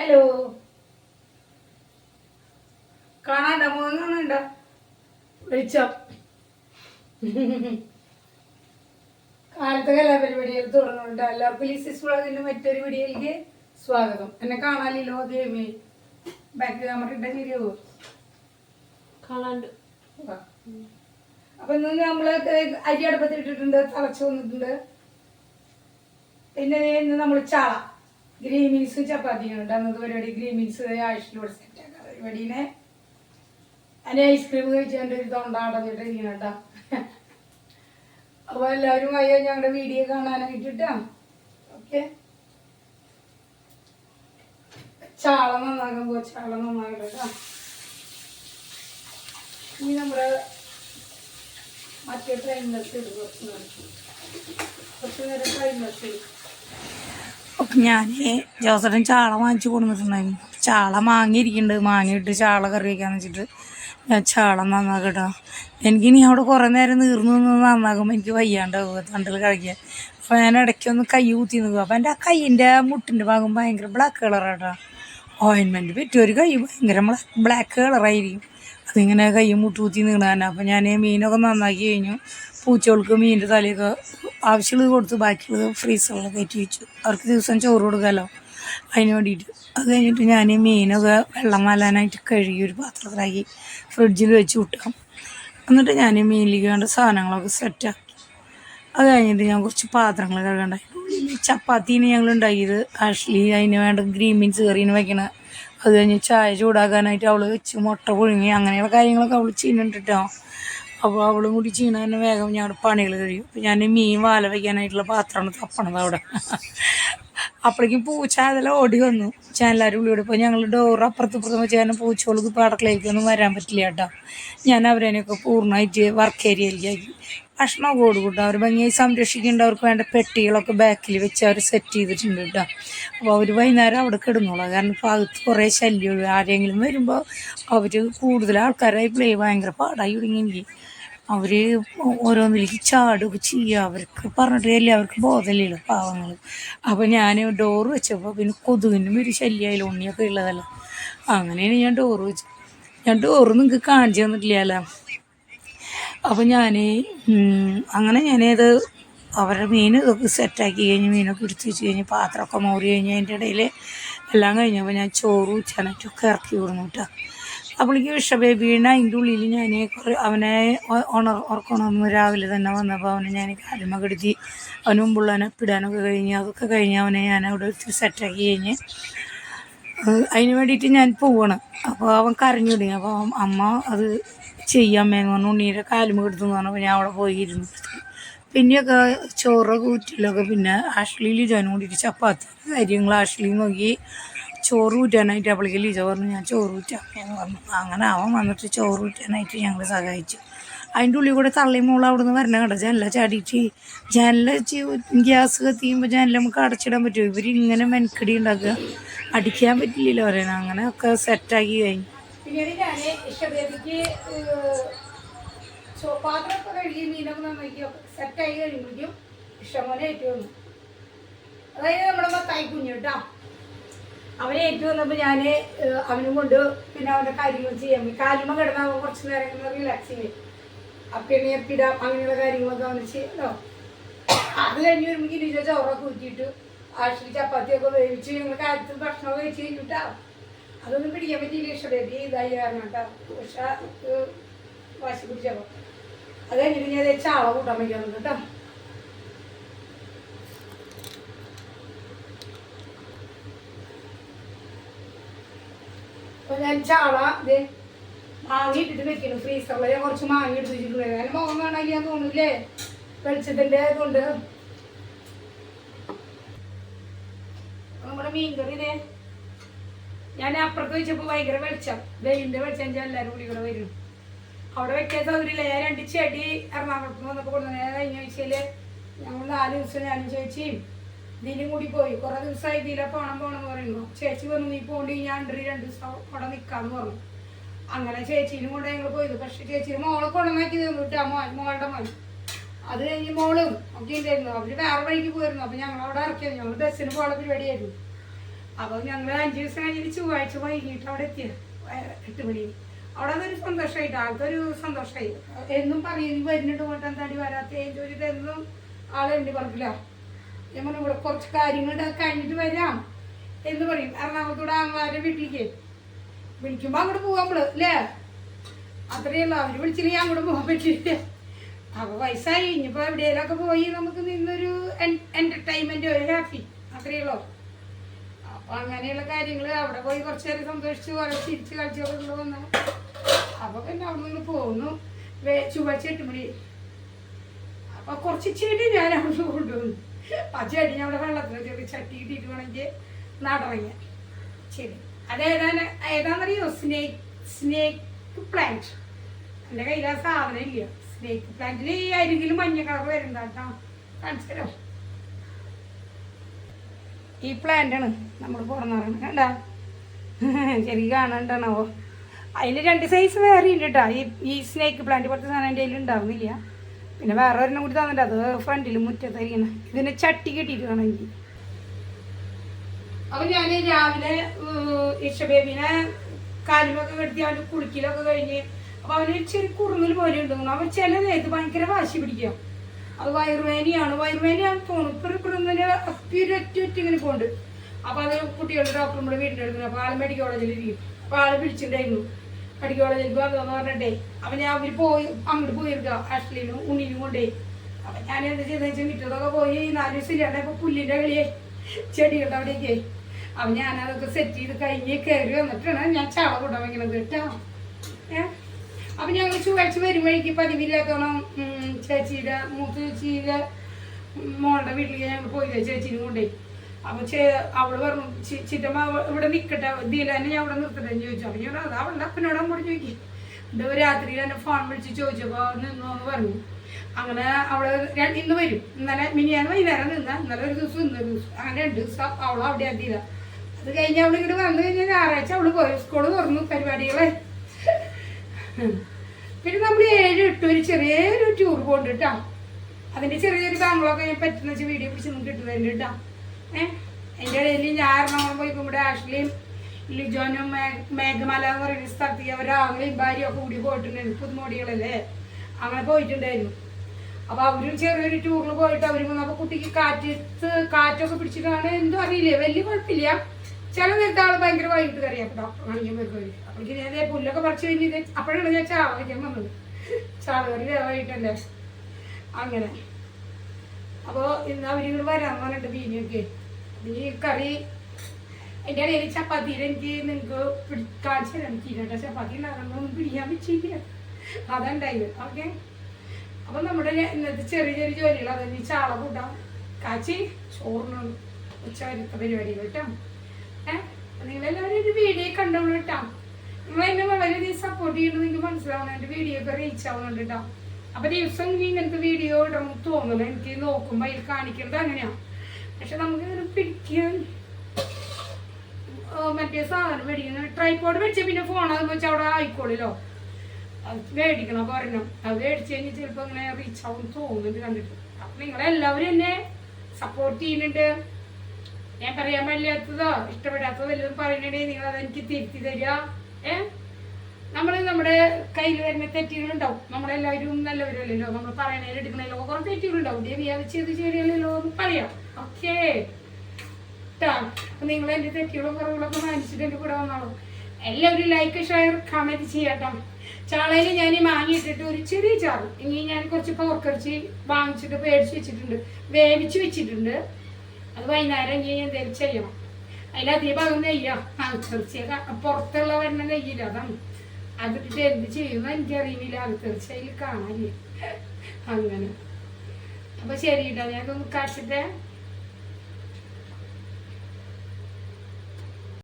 Hello കാണാണ്ട മൂന്നുണ്ടോ വിളിച്ചോ. കാലത്തെ കലാപരിപാടികൾ തുടങ്ങുന്നുണ്ട്. എല്ലാവർക്കും ലിസിസ് വ്ളോഗിന്റെ മറ്റൊരു വീഡിയോയിലേക്ക് സ്വാഗതം. എന്നെ കാണാനില്ലോ ദേവി. ബാക്ക് ക്യാമറ ഇട്ട ശരിയാവോ കാണാണ്ട്. അപ്പൊ ഇന്ന് നമ്മൾ അരി അടുപ്പത്തിട്ടിട്ടുണ്ട് തിളച്ചു വന്നിട്ടുണ്ട്. പിന്നെ ഇന്ന് നമ്മൾ ചാള. ഗ്രീൻ മീൻസ് ചപ്പാത്തിയാണ് ഉണ്ട്. നമുക്ക് പരിപാടി ഗ്രീൻ മീൻസ് ആഴ്ചയിലൂടെ സെറ്റ് ആക്കാം. പരിപാടീനെ. അതിന് ഐസ്ക്രീം കഴിച്ചാണ്ട് ഒരു തൊണ്ട അടഞ്ഞിട്ട് ഇരിക്കണം കേട്ടോ. അപ്പൊ എല്ലാവരും വയ്യ ഞങ്ങളുടെ വീഡിയോ കാണാനായിട്ടിട്ടാ. ഓക്കെ ചാള നന്നാകുമ്പോ ചാള നന്നാകട്ടെ കേട്ടോ. ഇനി നമ്മുടെ മറ്റേ ഇടും. കുറച്ച് നേരം കുറച്ച് നേരം ട്രെയിനിലേക്ക് ഇടും. ഞാൻ ജോസഫൻ ചാള വാങ്ങിച്ചു കൊടുത്തിട്ടുണ്ടായിരുന്നു ചാള മാങ്ങിയിരിക്കുന്നുണ്ട്. മാങ്ങിയിട്ട് ചാള കറി വയ്ക്കാന്ന് വെച്ചിട്ട് ഞാൻ ചാള നന്നാക്കിട്ടോ. എനിക്കിനി അവിടെ കുറേ നേരം നീർന്നു നിന്ന് നന്നാകുമ്പോൾ എനിക്ക് വയ്യാണ്ടാവുക തണ്ടിൽ കഴിക്കാൻ അപ്പോൾ ഞാൻ ഇടയ്ക്കൊന്ന് കൈ ഊത്തി നിൽക്കുക അപ്പോൾ എന്റെ ആ കൈയിന്റെ മുട്ടിന്റെ ഭാഗം ഭയങ്കര ബ്ലാക്ക് കളറാട്ടോ ഓയിൻമെന്റ് പറ്റിയ ഒരു കൈ ഭയങ്കര ബ്ലാക്ക് കളറായിരിക്കും അതിങ്ങനെ കൈ മുട്ടൂത്തി നീണാൻ അപ്പോൾ ഞാൻ മീനൊക്കെ നന്നാക്കി കഴിഞ്ഞു. പൂച്ചകൾക്ക് മീനിന്റെ തലയൊക്കെ ആവശ്യമുള്ളത് കൊടുത്ത് ബാക്കിയുള്ളത് ഫ്രീസറിൽ കയറ്റി വെച്ചു. അവർക്ക് ദിവസം ചോറ് കൊടുക്കാമല്ലോ അതിന് വേണ്ടിയിട്ട്. അത് കഴിഞ്ഞിട്ട് ഞാൻ മീനൊക്കെ വെള്ളം വാലാനായിട്ട് കഴുകി ഒരു പാത്രത്തിലാക്കി ഫ്രിഡ്ജിൽ വെച്ച് വിട്ടാം എന്നിട്ട് ഞാൻ മീനിലേക്ക് വേണ്ട സാധനങ്ങളൊക്കെ സെറ്റാക്കി അത് കഴിഞ്ഞിട്ട് ഞാൻ കുറച്ച് പാത്രങ്ങൾ കഴുകണ്ടായി. ചപ്പാത്തിന് ഞങ്ങൾ ഉണ്ടാക്കിയത്. ആഷ്ലി അതിന് വേണ്ട ഗ്രീൻ ബീൻസ് കറിന് വെക്കണ. അത് കഴിഞ്ഞ് ചായ ചൂടാക്കാനായിട്ട് അവൾ വെച്ച് മുട്ട പുഴുങ്ങി അങ്ങനെയുള്ള കാര്യങ്ങളൊക്കെ അവൾ ചെയ്യുന്നുണ്ട് കേട്ടോ അപ്പോൾ അവളും കൂടി ചെയ്യണ തന്നെ വേഗം ഞങ്ങളുടെ പണികൾ കഴിയും. ഞാൻ മീൻ വാല വയ്ക്കാനായിട്ടുള്ള പാത്രമാണ് തപ്പണത് അവിടെ. അപ്പോഴേക്കും പൂച്ച അതെല്ലാം ഓടി വന്നു. ഞാൻ എല്ലാവരും ഇപ്പോൾ ഞങ്ങൾ ഡോർ അപ്പുറത്ത് ഇപ്പുറത്ത് വെച്ച് ഞാൻ പൂച്ചകൾക്ക് ഇപ്പോൾ അടുക്കളയിലേക്കൊന്നും വരാൻ പറ്റില്ല കേട്ടോ. ഞാൻ അവരേനെയൊക്കെ പൂർണമായിട്ട് വർക്ക് ഏരിയയിലേക്കാക്കി ഭക്ഷണമൊക്കെ കൊടുക്കും അവർ ഭംഗിയായി സംരക്ഷിക്കേണ്ട അവർക്ക് വേണ്ട പെട്ടികളൊക്കെ ബാക്കിൽ വെച്ച് അവർ സെറ്റ് ചെയ്തിട്ടുണ്ട് കേട്ടോ. അപ്പോൾ അവർ വൈകുന്നേരം അവിടെ കിടന്നോളാം. കാരണം അകത്ത് കുറേ ശല്യമുള്ളൂ ആരെങ്കിലും വരുമ്പോൾ അവർ കൂടുതൽ ആൾക്കാരായി പ്ലേ ഭയങ്കര പാടായി തുടങ്ങി അവർ ഓരോന്നിലേക്ക് ചാടുക ചെയ്യുക അവർക്ക് പറഞ്ഞിട്ട് അവർക്ക് ബോധമില്ലല്ലോ പാവങ്ങൾ അപ്പോൾ ഞാൻ ഡോറ് വെച്ചപ്പോൾ പിന്നെ കൊതുകിനും ഒരു ശല്യമായാലും ഉണ്ണിയൊക്കെ ഉള്ളതല്ല. അങ്ങനെയാണ് ഞാൻ ഡോറ് വെച്ചത്. ഞാൻ ഡോറ് നിങ്ങൾക്ക് കാണിച്ചു തന്നിട്ടില്ലല്ലോ അപ്പോൾ ഞാൻ അങ്ങനെ ഞാനത് അവരുടെ മീൻ ഇതൊക്കെ സെറ്റാക്കി കഴിഞ്ഞ് മീനൊക്കെ എടുത്ത് വെച്ച് കഴിഞ്ഞ് പാത്രമൊക്കെ മോറി കഴിഞ്ഞ് അതിന്റെ ഇടയിൽ എല്ലാം കഴിഞ്ഞപ്പോൾ ഞാൻ ചോറ് ചനറ്റൊക്കെ ഇറക്കി വിടുന്നു കേട്ടോ അപ്പോഴേക്ക് വിഷ ബേബീനെ അതിന്റെ ഉള്ളിൽ ഞാൻ കുറേ അവനെ ഉണർ ഉറക്കണമെന്ന് രാവിലെ തന്നെ വന്നപ്പോൾ അവനെ ഞാൻ കാലുമ കെടുത്തി അവന് മുമ്പുള്ളവനെ പിടാനൊക്കെ കഴിഞ്ഞ് അതൊക്കെ കഴിഞ്ഞ് അവനെ ഞാൻ അവിടെ എടുത്ത് സെറ്റാക്കി കഴിഞ്ഞ് അതിന് വേണ്ടിയിട്ട് ഞാൻ പോവാണ്. അപ്പോൾ അവൻ കരഞ്ഞു തുടങ്ങി. അപ്പോൾ അമ്മ അത് ചെയ്യാമ്മേന്ന് പറഞ്ഞു. ഉണ്ണീന്റെ കാലും കെടുത്തെന്ന് പറഞ്ഞപ്പോൾ ഞാൻ അവിടെ പോയി ഇരുന്നു പിന്നെയൊക്കെ ചോറൊക്കെ ഊറ്റിലൊക്കെ പിന്നെ ആഷ്ലിയിൽ ലിജോനും കൂടിയിട്ട് ചപ്പാത്തി കാര്യങ്ങൾ ആഷ്ലി നോക്കി ചോറ് ഊറ്റാനായിട്ട് അപ്പോഴേക്കും ലിജോ പറഞ്ഞു ഞാൻ ചോറ് ഊറ്റാം എന്ന് പറഞ്ഞു അങ്ങനെ അവൻ വന്നിട്ട് ചോറ് ഊറ്റാനായിട്ട് ഞങ്ങൾ സഹായിച്ചു. അതിന്റെ ഉള്ളിൽ കൂടെ തള്ളി മോൾ അവിടെ നിന്ന് വരണ കണ്ട? ജനല ചാടിയിട്ട് ജനല ഗ്യാസ് കത്തിയുമ്പോൾ ജനല നമുക്ക് അടച്ചിടാൻ പറ്റുമോ? ഇവരിങ്ങനെ മെനക്കടി ഉണ്ടാക്കുക. അടിക്കാൻ പറ്റില്ലല്ലോ പറയണ അങ്ങനെയൊക്കെ സെറ്റാക്കി കഴിഞ്ഞു. പിന്നീട് ഞാൻ ഇഷ്ടബേബിക്ക് പാത്രമൊക്കെ കഴുകി മീനൊക്കെ നന്നാക്കി സെറ്റായി കഴിയുമ്പോഴേക്കും ഇഷ്ടംപോലെ ഏറ്റവും അതായത് നമ്മുടെ മത്തായി കുഞ്ഞു കേട്ടോ. അവനെ ഏറ്റു വന്നപ്പോൾ ഞാൻ അവനും കൊണ്ട് പിന്നെ അവന്റെ കാര്യങ്ങൾ ചെയ്യാൻ പോയി. കാലുമ കിടന്ന അവൻ കുറച്ച് നേരം റിലാക്സ് ചെയ്യും അപ്പിണി അപ്പിടാം അങ്ങനെയുള്ള കാര്യങ്ങളൊക്കെ അവന് ചെയ്യല്ലോ അത് കഴിഞ്ഞ് വരുമ്പോൾ ഇരുച ചോറൊക്കെ ഊറ്റിയിട്ട് ആശ്രി ചപ്പാത്തിയൊക്കെ വേവിച്ച് ഞങ്ങൾ കാര്യത്തിൽ ഭക്ഷണമൊക്കെ കഴിച്ച് കഴിഞ്ഞിട്ടാ. അതൊന്നും പിടിക്കാൻ പറ്റിയില്ല ഈ ഇതായി കാരണം കേട്ടോ. പക്ഷെ വാശി പിടിച്ചപ്പോൾ അത് കഴിഞ്ഞിട്ട് ഞാൻ ചാള കൂട്ടാൻ വയ്ക്കാൻ കേട്ടോ. അപ്പൊ ഞാൻ ചാള ഇത് മാങ്ങ വെക്കുന്നു. ഫ്രീസറിൽ ഞാൻ കുറച്ച് മാങ്ങ എടുത്ത് വെച്ചിട്ടുണ്ട്. ഞാൻ മുഖം കാണാൻ ഞാൻ തോന്നില്ലേ വെളിച്ചത്തിന്റെ ആയതുകൊണ്ട് നമ്മുടെ മീൻകറി ഇതേ ഞാൻ അപ്പുറത്ത് വെച്ചപ്പോൾ ഭയങ്കര വെളിച്ചം. വെയിലിന്റെ വെളിച്ചം എല്ലാവരും കൂടി ഇവിടെ വരും. അവിടെ വെക്കാൻ സൗകര്യമില്ല. ഞാൻ രണ്ട് ചെടി എറണാകുളത്ത് വന്നപ്പോ വന്നപ്പോൾ കൊണ്ടുവന്നു. ഞാൻ കഴിഞ്ഞ ആഴ്ചയിൽ ഞങ്ങൾ നാല് ദിവസം ഞാനും ചേച്ചിയും ഇതിലും കൂടി പോയി. കുറെ ദിവസമായി ഇതിലെ പോണം പോണം എന്ന് പറയുന്നു. ചേച്ചി വന്നു നീ പോണ്ടി ഞാൻ രണ്ട് ദിവസം അവിടെ നിൽക്കാന്ന് പറഞ്ഞു. അങ്ങനെ ചേച്ചീനും കൊണ്ട് ഞങ്ങൾ പോയത്. പക്ഷെ ചേച്ചീനെ മോളെ കൊണ്ടുവന്നാക്കി തന്നു കേട്ടോ മോളുടെ മോൻ. അത് കഴിഞ്ഞ് മോളും ഒക്കെ ഉണ്ടായിരുന്നു അവർ വേറെ വഴിക്ക് പോയിരുന്നു. അപ്പൊ ഞങ്ങൾ അവിടെ ഇറക്കിയത്. ഞങ്ങൾ ബസ്സിന് പോകാനുള്ള പരിപാടിയായിരുന്നു. അപ്പോൾ ഞങ്ങൾ അഞ്ച് ദിവസം കഴിഞ്ഞ് ചൊവ്വാഴ്ച വൈകിട്ട് അവിടെ എത്തിയത് എട്ട് മണി. അവിടെ അതൊരു സന്തോഷമായിട്ട് ആൾക്കൊരു സന്തോഷമായി എന്നും പറയും "നീ വരുന്നുണ്ട് പോട്ടെ എന്താടി വരാത്ത? ചോദിച്ചിട്ട് ആളെ ആളുണ്ട് പറഞ്ഞില്ല. ഞാൻ പറഞ്ഞു ഇവിടെ കുറച്ച് കാര്യങ്ങൾ കഴിഞ്ഞിട്ട് വരാം. എന്ന് പറയും. എറണാകുളത്തൂടെ ആങ്ങളാരുടെ വീട്ടിലേക്ക്. വിളിക്കുമ്പോൾ അങ്ങോട്ട് പോവാം നമ്മൾ അല്ലേ? അത്രയല്ല അവർ വിളിച്ചില്ലെങ്കിൽ അങ്ങോട്ട് പോകാൻ പറ്റില്ല. അപ്പൊ വയസ്സായി. ഇനിയിപ്പോ എവിടെയെങ്കിലൊക്കെ പോയി നമുക്ക് നിന്നൊരു എന്റർടൈൻമെന്റ് ഒരു ഹാപ്പി അത്രയേ ഉള്ളൂ. അപ്പൊ അങ്ങനെയുള്ള കാര്യങ്ങൾ അവിടെ പോയി കുറച്ച് നേരം സന്തോഷിച്ച് കുറെ ചിരിച്ച് കളിച്ചൊക്കെ വന്നു. അപ്പൊ പിന്നെ അവിടെ നിന്ന് പോന്നു. ചുവച്ച എട്ട് മണി. അപ്പൊ കുറച്ച് ചെടി ഞാൻ അവിടെ കൊണ്ടുവന്നു ആ ചെടി ഞാൻ അവിടെ വെള്ളത്തിൽ ചെറിയ ചട്ടി ഇട്ടിട്ട് വേണമെങ്കിൽ ചെടി. അത് ഏതാണ് ഏതാണെന്നറിയോ സ്നേക്ക് സ്നേക്ക് പ്ലാന്റ്. എന്റെ കയ്യിൽ ആ സാധനം ഇല്ല. സ്നേക്ക് പ്ലാന്റിൽ ഈ അരികിൽ മഞ്ഞ കളർ വരുന്നതാട്ടോ. കാണിച്ചു തരാം. ഈ പ്ലാന്റ് ആണ് നമ്മൾ പുറന്നിറങ്ങുന്നത് കണ്ട? ശരി കാണണ്ടാണോ? അതിന് രണ്ട് സൈസ് വേറെ ഉണ്ട് കേട്ടോ ഈ ഈ സ്നേക്ക് പ്ലാന്റ് കുറച്ച് സാധനം എന്റെ ഉണ്ടാവുന്നില്ല. പിന്നെ വേറെ ഒരെണ്ണം കൂടി തന്നിട്ട് അത് ഫ്രണ്ടിൽ മുറ്റത്തായിരിക്കണം ഇതിന് ചട്ടി കെട്ടിയിട്ട് വേണം എനിക്ക്. അപ്പം ഞാൻ രാവിലെ ഇഷബേബിനെ കാലുമൊക്കെ കെടുത്തി അവന്റെ കുളിക്കലൊക്കെ കഴിഞ്ഞ് അപ്പം അവന് ചെറിയ കുറുന്നൽ പോലെ ഉണ്ടെന്നു അവൻ ചില നേരത്ത് ഭയങ്കര വാശി പിടിക്കുക. അത് വയറുവേനയാണ് വയറുവേനയാന്ന് തോന്നുന്നു. ഇപ്പൊ ഇപ്പം ഇങ്ങനെ ഒറ്റ ഇങ്ങനെ പോണ്ട് അപ്പൊ അത് കുട്ടികളുടെ ഡോക്ടർ നമ്മുടെ വീടിന്റെ അടുത്ത് അപ്പൊ ആൾ മെഡിക്കൽ കോളേജിൽ ഇരിക്കും. അപ്പൊ ആൾ പിടിച്ചിട്ടുണ്ടായിരുന്നു മെഡിക്കൽ കോളേജിൽ വന്നതെന്ന് പറഞ്ഞിട്ടേ. അപ്പൊ ഞാൻ അവർ പോയി അങ്ങോട്ട് പോയിരിക്കുക ആഷ്ലിനും ഉണ്ണിനും കൊണ്ടേ. അപ്പൊ ഞാൻ എന്താ ചെയ്തെന്ന് വെച്ചാൽ മിറ്റത്തൊക്കെ പോയി നാല് ദിവസം അപ്പോൾ ഇപ്പൊ പുല്ലിന്റെ കളിയെ. ചെടികളുടെ അവിടെയൊക്കെ അപ്പൊ ഞാൻ അതൊക്കെ സെറ്റ് ചെയ്ത് കഴിഞ്ഞ് കയറി വന്നിട്ടാണ് ഞാൻ ചാള കൂട്ടാൻ വയ്ക്കണത് കേട്ടോ. ഏ? അപ്പൊ ഞങ്ങൾ ചൊവ്വാഴ്ച വരുമ്പോഴേക്ക് പതിവില്ലാത്തോണം ചേച്ചിയുടെ മൂത്ത ചേച്ചിയുടെ മോളുടെ വീട്ടിലേക്ക് ഞങ്ങൾ പോയി ചേച്ചിനെ കൊണ്ടേ. അപ്പൊ ചേ അവൾ പറഞ്ഞു "ചി- ചിറ്റമ്മ ഇവിടെ നിക്കട്ടെ ദീലാനെ ഞാൻ അവിടെ നിർത്തട്ടെ എന്ന് ചോദിച്ചു. അപ്പൊ ഞാൻ അത് അവളുടെ അപ്പനോട് അങ്ങോട്ട് ചോദിക്കും. ഇത് രാത്രിയിൽ എന്നെ ഫോൺ വിളിച്ച് ചോദിച്ചപ്പോ നിന്നു എന്ന് പറഞ്ഞു. അങ്ങനെ അവൾ ഇന്ന് വരും. ഇന്നലെ മിനിയാണ് വൈകുന്നേരം നിന്ന ഇന്നലെ ഒരു ദിവസം ഇന്നൊരു ദിവസം അങ്ങനെ രണ്ടു ദിവസം അവൾ അവിടെ എത്തിയില്ല അത് കഴിഞ്ഞ് അവളിങ്ങോട്ട് വന്നു കഴിഞ്ഞാൽ ഞായറാഴ്ച അവൾ പോയി സ്കൂൾ തുറന്നു പരിപാടികളെ. പിന്നെ നമ്മൾ ഏഴ് ഇട്ട് ഒരു ചെറിയൊരു ടൂർ കേട്ടോ അതിന്റെ ചെറിയൊരു ബാംഗ്ലൊക്കെ ഞാൻ പറ്റുന്ന വെച്ചാൽ വീഡിയോ പിടിച്ച് നമുക്ക് കിട്ടുന്നുണ്ട് കേട്ടോ. ഏഹ് എന്റെ ഇടയിൽ ഞാൻ എറണാകുളം പോയിക്കും ഇവിടെ ആഷ്ലിയും ലിജോനും മേഘമല എന്ന് പറയുന്ന സ്ഥലത്തേക്ക് അവർ ഭാര്യ ഒക്കെ കൂടി പോയിട്ടുണ്ടായിരുന്നു പുതുമോടികളല്ലേ? അങ്ങനെ പോയിട്ടുണ്ടായിരുന്നു. അപ്പൊ അവരും ചെറിയൊരു ടൂറിൽ പോയിട്ട് അവർ വന്നപ്പോ കുട്ടിക്ക് കാറ്റത്ത് കാറ്റൊക്കെ പിടിച്ചിട്ടാണ് എന്തോ അറിയില്ലേ? വലിയ കുഴപ്പമില്ല. ചില നേരത്തെ ആൾ ഭയങ്കര വൈകിട്ട് കറിയാം ഡോക്ടർ കാണിക്കാൻ വരുമ്പോൾ അപ്പൊ ഇതേ പുല്ലൊക്കെ പറിച്ചു കഴിഞ്ഞ് അപ്പോഴാണ് ഞാൻ ചാള വയ്ക്കാൻ വന്നത്. ചാള കറി വൈകിട്ടല്ലേ അങ്ങനെ. അപ്പോൾ ഇന്ന് അവരിങ്ങോട്ട് വരാൻ പറഞ്ഞിട്ട് ബീനിയൊക്കെ. ഈ കറി എന്റെ ഇടയിൽ ചപ്പാത്തിയിൽ എനിക്ക് നിങ്ങൾക്ക് പിടിക്കാഴ്ച ചീരട്ട ചപ്പാത്തി ഉണ്ടാക്കണമെന്നൊന്നും പിടിക്കാൻ പറ്റിയില്ല അതുണ്ടായത്. ഓക്കെ? അപ്പം നമ്മുടെ ഇന്നത്തെ ചെറിയ ചെറിയ ജോലികൾ. അതായത് ചാള കൂട്ടാം. കാച്ചി ചോറിന് ഉച്ച വരുത്ത പരിപാടികൾ കേട്ടോ. ഏഹ് നിങ്ങളെല്ലാവരും ഒരു വീഡിയോ കണ്ടോളൂ കേട്ടോ. നിങ്ങൾ എന്നെ വളരെയധികം സപ്പോർട്ട് ചെയ്യുന്നത് എനിക്ക് മനസ്സിലാവണം എന്റെ വീഡിയോ ഒക്കെ റീച്ച് ആവുന്നുണ്ട് കേട്ടോ അപ്പൊ ദിവസം ഇനി ഇങ്ങനത്തെ വീഡിയോ ഇടണം തോന്നുന്നു. എനിക്ക് നോക്കുമ്പോൾ അതിൽ കാണിക്കുന്നത് അങ്ങനെയാണ് പക്ഷെ നമുക്ക് പിടിക്കാൻ മറ്റേ സാധനം മേടിക്കണം ട്രൈപോഡ് മേടിച്ച പിന്നെ ഫോൺ വെച്ചാൽ അവിടെ ആയിക്കോളിലോ അത് മേടിക്കണം പറഞ്ഞു. അത് മേടിച്ച് കഴിഞ്ഞ് ചിലപ്പോൾ ഇങ്ങനെ റീച്ച് ആവും തോന്നുന്നുണ്ട് കണ്ടിട്ട്. അപ്പൊ നിങ്ങളെല്ലാവരും എന്നെ സപ്പോർട്ട് ചെയ്യുന്നുണ്ട്. ഞാൻ പറയാൻ പാടില്ലാത്തതോ ഇഷ്ടപ്പെടാത്തതോ വല്ലതും പറയുന്നുണ്ടെങ്കിൽ നിങ്ങൾ അതെനിക്ക് തിരുത്തി തരിക. ഏ? നമ്മൾ നമ്മുടെ കയ്യിൽ വരുന്ന തെറ്റുകളുണ്ടാവും. നമ്മളെല്ലാവരും നല്ലവരല്ലല്ലോ. നമ്മൾ പറയണതിൽ എടുക്കണതിലോ കുറെ തെറ്റുകളുണ്ടാവും. ദേവി അത് ചെയ്ത് ശരിയല്ലല്ലോ എന്ന് പറയാം. ഓക്കേ. ട്ടാ. അപ്പൊ നിങ്ങൾ എന്റെ തെറ്റുകളും കുറവുകളൊക്കെ മാനിച്ചിട്ട് എന്റെ കൂടെ വന്നോളൂ. എല്ലാവരും ലൈക്ക് ഷെയർ കമന്റ് ചെയ്യട്ടോ. ചാളയിൽ ഞാൻ ഈ മാങ്ങിയിട്ടിട്ട് ഒരു ചെറിയ ചാറ്. ഇനി ഞാൻ കുറച്ച് പോർക്കറിച്ചി വാങ്ങിച്ചിട്ട് പേടിച്ച് വെച്ചിട്ടുണ്ട്. വേവിച്ച് വെച്ചിട്ടുണ്ട്. അത് വൈകുന്നേരം ഇനി എന്തെങ്കിലും ചെയ്യണം. അതിലധികം ഭാഗം നെയ്യാ. അകത്തിറച്ചിയൊക്കെ പുറത്തുള്ള വരണ നെയ്യില്ല അതാണ്. അതിട്ടിട്ട് എന്ത് ചെയ്യുമെന്ന് എനിക്കറിയുന്നില്ല. അകത്തിറച്ചി അതിൽ കാണാനില്ല. അങ്ങനെ. അപ്പൊ ശരി കേട്ടോ ഞാനൊന്ന് കാച്ചിട്ട്.